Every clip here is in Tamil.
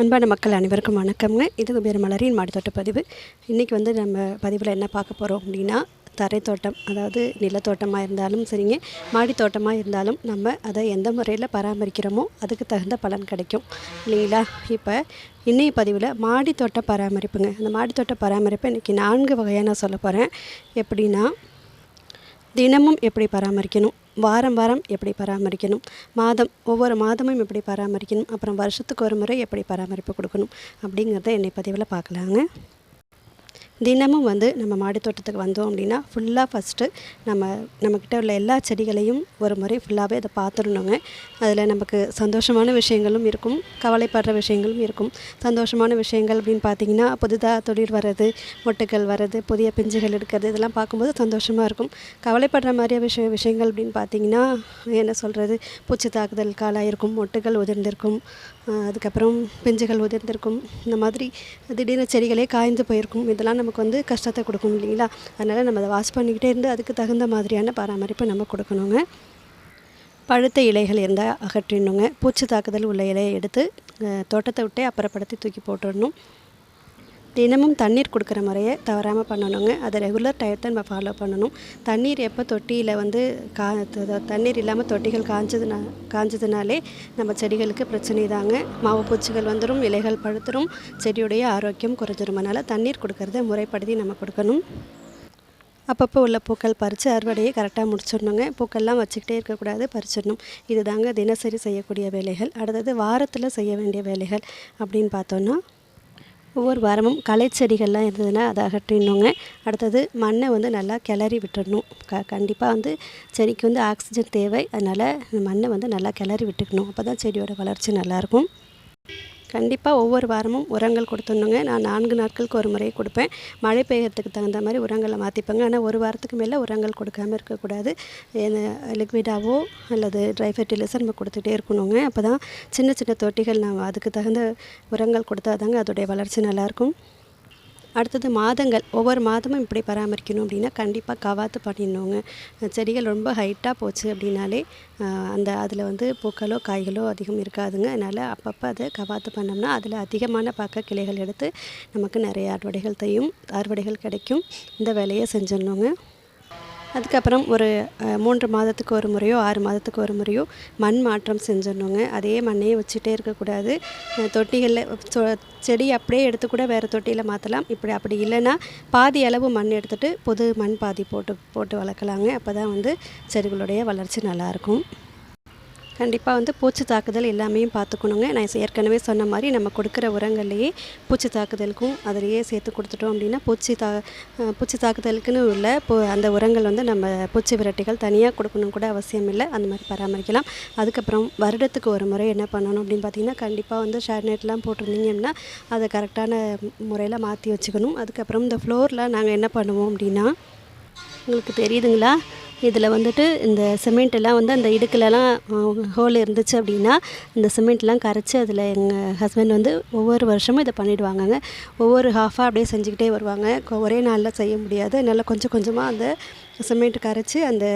அன்பான மக்கள் அனைவருக்கும் வணக்கம்ங்க. இது பேர் மலரின் மாடித்தோட்ட பதிவு. இன்றைக்கி வந்து நம்ம பதிவில் என்ன பார்க்க போகிறோம் அப்படின்னா தரை தோட்டம் அதாவது நிலத்தோட்டமாக இருந்தாலும் சரிங்க மாடி தோட்டமாக இருந்தாலும் நம்ம அதை எந்த முறையில் பராமரிக்கிறோமோ அதுக்கு தகுந்த பலன் கிடைக்கும். இல்லைங்களா? இப்போ இன்றைய பதிவில் மாடி தோட்ட பராமரிப்புங்க. அந்த மாடி தோட்ட பராமரிப்பு இன்றைக்கி நான்கு வகையாக நான் சொல்ல போகிறேன் எப்படின்னா தினமும் எப்படி பராமரிக்கணும்? வாரம் வாரம் எப்படி பராமரிக்கணும்? மாதம் ஒவ்வொரு மாதமும் எப்படி பராமரிக்கணும்? அப்புறம் வருஷத்துக்கு ஒரு முறை எப்படி பராமரிப்பு கொடுக்கணும்? அப்படிங்கிறத என்னை பதிவில் பார்க்கலாங்க. தினமும் வந்து நம்ம மாடி தோட்டத்துக்கு வந்தோம் அப்படின்னா ஃபுல்லாக ஃபஸ்ட்டு நம்ம நம்மக்கிட்ட உள்ள எல்லா செடிகளையும் ஒரு முறை ஃபுல்லாகவே அதை பார்த்துடணுங்க. அதில் நமக்கு சந்தோஷமான விஷயங்களும் இருக்கும் கவலைப்படுற விஷயங்களும் இருக்கும். சந்தோஷமான விஷயங்கள் அப்படின்னு பார்த்தீங்கன்னா புதுதாக தொழில் வர்றது மொட்டுக்கள் வர்றது புதிய பிஞ்சுகள் எடுக்கிறது இதெல்லாம் பார்க்கும்போது சந்தோஷமாக இருக்கும். கவலைப்படுற மாதிரியான விஷய விஷயங்கள் அப்படின்னு பார்த்தீங்கன்னா என்ன சொல்கிறது பூச்சி தாக்குதல் காலாயிருக்கும் மொட்டுகள் உதிர்ந்திருக்கும் அதுக்கப்புறம் பிஞ்சுகள் உதிர்ந்திருக்கும் இந்த மாதிரி திடீர்னு செடிகளே காய்ந்து போயிருக்கும் இதெல்லாம் நம்ம நமக்கு வந்து கஷ்டத்தை கொடுக்கும் இல்லைங்களா? அதனால் நம்ம அதை வாஷ் பண்ணிக்கிட்டே இருந்து அதுக்கு தகுந்த மாதிரியான பராமரிப்பை நம்ம கொடுக்கணுங்க. பழுத்த இலைகள் இருந்தால் அகற்றிடணுங்க. பூச்சி தாக்குதல் உள்ள இலையை எடுத்து தோட்டத்தை விட்டே அப்புறப்படுத்தி தூக்கி போட்டுடணும். தினமும் தண்ணீர் கொடுக்குற முறையை தவறாமல் பண்ணணுங்க. அதை ரெகுலர் டயத்தை நம்ம ஃபாலோ பண்ணணும். தண்ணீர் எப்போ தொட்டியில் வந்து கா தண்ணீர் இல்லாமல் தொட்டிகள் காஞ்சதுனா காஞ்சதுனாலே நம்ம செடிகளுக்கு பிரச்சனை தாங்க. மாவு பூச்சிகள் வந்துடும் இலைகள் பழுத்துரும் செடியுடைய ஆரோக்கியம் குறைஞ்சிரும். அதனால் தண்ணீர் கொடுக்கறத முறைப்படுத்தி நம்ம கொடுக்கணும். அப்பப்போ உள்ள பூக்கள் பறித்து அறுவடையை கரெக்டாக முடிச்சிடணுங்க. பூக்கள்லாம் வச்சுக்கிட்டே இருக்கக்கூடாது பறிச்சிடணும். இது தாங்க தினசரி செய்யக்கூடிய வேலைகள். அடுத்தது வாரத்தில் செய்ய வேண்டிய வேலைகள் அப்படின்னு பார்த்தோன்னா ஒவ்வொரு வாரமும் களை செடிகள்லாம் இருந்ததுன்னா அதை அகற்றிடணுங்க. அடுத்தது மண்ணை வந்து நல்லா கிளறி விட்டுடணும். க கண்டிப்பாக வந்து செடிக்கு வந்து ஆக்சிஜன் தேவை. அதனால் மண்ணை வந்து நல்லா கிளறி விட்டுக்கணும். அப்போ தான் செடியோட வளர்ச்சி நல்லாயிருக்கும் கண்டிப்பாக ஒவ்வொரு வாரமும் உரங்கள் கொடுத்துடணுங்க. நான் நான்கு நாட்களுக்கு ஒரு முறை கொடுப்பேன். மழை பெய்யறதுக்கு தகுந்த மாதிரி உரங்களை மாற்றிப்பேங்க ஆனால் ஒரு வாரத்துக்கு மேலே உரங்கள் கொடுக்காமல் இருக்கக்கூடாது. லிக்விடாவோ அல்லது ட்ரை ஃபெர்டிலைசர் நம்ம கொடுத்துட்டே இருக்கணுங்க. அப்போ தான் சின்ன சின்ன தொட்டிகள் நான் அதுக்கு தகுந்த உரங்கள் கொடுத்தா தாங்க அதோடைய வளர்ச்சி நல்லாயிருக்கும். அடுத்தது மாதங்கள் ஒவ்வொரு மாதமும் இப்படி பராமரிக்கணும் அப்படின்னா கண்டிப்பாக கவாத்து பண்ணிடணுங்க. செடிகள் ரொம்ப ஹைட்டாக போச்சு அப்படின்னாலே அந்த அதில் வந்து பூக்களோ காய்களோ அதிகம் இருக்காதுங்க. அதனால் அப்பப்போ அதை கவாத்து பண்ணோம்னா அதில் அதிகமான பக்க கிளைகள் எடுத்து நமக்கு நிறைய அறுவடைகள் தையும் அறுவடைகள் கிடைக்கும். இந்த வேலையை செஞ்சிடணுங்க. அதுக்கப்புறம் ஒரு மூன்று மாதத்துக்கு ஒரு முறையோ ஆறு மாதத்துக்கு ஒரு முறையோ மண் மாற்றம் செஞ்சிடணுங்க. அதே மண்ணையே வச்சுட்டே இருக்கக்கூடாது. தொட்டிகளில் செடி அப்படியே எடுத்து கூட வேறு தொட்டியில் மாற்றலாம் இப்படி அப்படி இல்லைன்னா பாதி அளவு மண் எடுத்துகிட்டு பொது மண் பாதி போட்டு போட்டு வளர்க்கலாங்க. அப்போ தான் வந்து செடிகளுடைய வளர்ச்சி நல்லாயிருக்கும் கண்டிப்பாக வந்து பூச்சி தாக்குதல் எல்லாமே பார்த்துக்கணுங்க. நான் ஏற்கனவே சொன்ன மாதிரி நம்ம கொடுக்குற உரங்கள்லேயே பூச்சி தாக்குதலுக்கும் அதிலேயே சேர்த்து கொடுத்துட்டோம் அப்படின்னா பூச்சி தா பூச்சி தாக்குதலுக்குன்னு உள்ள அந்த உரங்கள் வந்து நம்ம பூச்சி விரட்டிகள் தனியாக கொடுக்கணும் கூட அவசியம் இல்லை. அந்த மாதிரி பராமரிக்கலாம். அதுக்கப்புறம் வருடத்துக்கு ஒரு முறை என்ன பண்ணணும் அப்படின்னு பார்த்தீங்கன்னா கண்டிப்பாக வந்து ஷேர்நெட்லாம் போட்டிருந்தீங்கன்னா அதை கரெக்டான முறையில் மாற்றி வச்சுக்கணும். அதுக்கப்புறம் இந்த ஃப்ளோரில் நாங்கள் என்ன பண்ணுவோம் அப்படின்னா உங்களுக்கு தெரியுதுங்களா? இதில் வந்துட்டு இந்த சிமெண்ட்டெல்லாம் வந்து அந்த இடுக்கிலலாம் ஹோல் இருந்துச்சு அப்படின்னா இந்த சிமெண்ட்லாம் கரைச்சி அதில் எங்கள் ஹஸ்பண்ட் வந்து ஒவ்வொரு வருஷமும் இதை பண்ணிவிடுவாங்கங்க ஒவ்வொரு ஹாஃபாக அப்படியே செஞ்சுக்கிட்டே வருவாங்க. ஒரே நாளில் செய்ய முடியாது. அதனால் கொஞ்சம் கொஞ்சமாக அந்த சிமெண்ட் கரைச்சி அந்த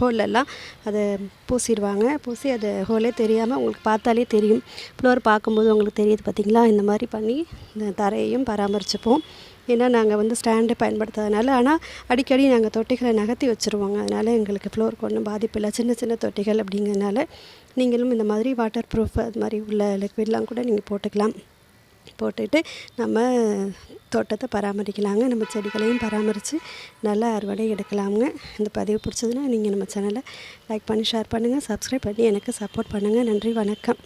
ஹோலெல்லாம் அதை பூசிடுவாங்க. பூசி அது ஹோலே தெரியாமல் உங்களுக்கு பார்த்தாலே தெரியும். ஃப்ளோர் பார்க்கும்போது உங்களுக்கு தெரியுது பார்த்திங்களா? இந்த மாதிரி பண்ணி இந்த தரையையும் பராமரிச்சுப்போம். ஏன்னா நாங்கள் வந்து ஸ்டாண்டை பயன்படுத்தாதனால ஆனால் அடிக்கடி நாங்கள் தொட்டிகளை நகர்த்தி வச்சுருவோங்க. அதனால் எங்களுக்கு ஃப்ளோருக்கு ஒன்றும் பாதிப்பு இல்லை. சின்ன சின்ன தொட்டிகள் அப்படிங்கிறனால நீங்களும் இந்த மாதிரி வாட்டர் ப்ரூஃப் அது மாதிரி உள்ள லிக்விட்லாம் கூட நீங்கள் போட்டுக்கலாம். போட்டுட்டு நம்ம தோட்டத்தை பராமரிக்கலாங்க. நம்ம செடிகளையும் பராமரித்து நல்லா அறுவடை எடுக்கலாமுங்க. இந்த பதிவு பிடிச்சதுன்னா நீங்கள் நம்ம சேனலை லைக் பண்ணி ஷேர் பண்ணுங்கள் சப்ஸ்கிரைப் பண்ணி எனக்கு சப்போர்ட் பண்ணுங்கள் நன்றி வணக்கம்.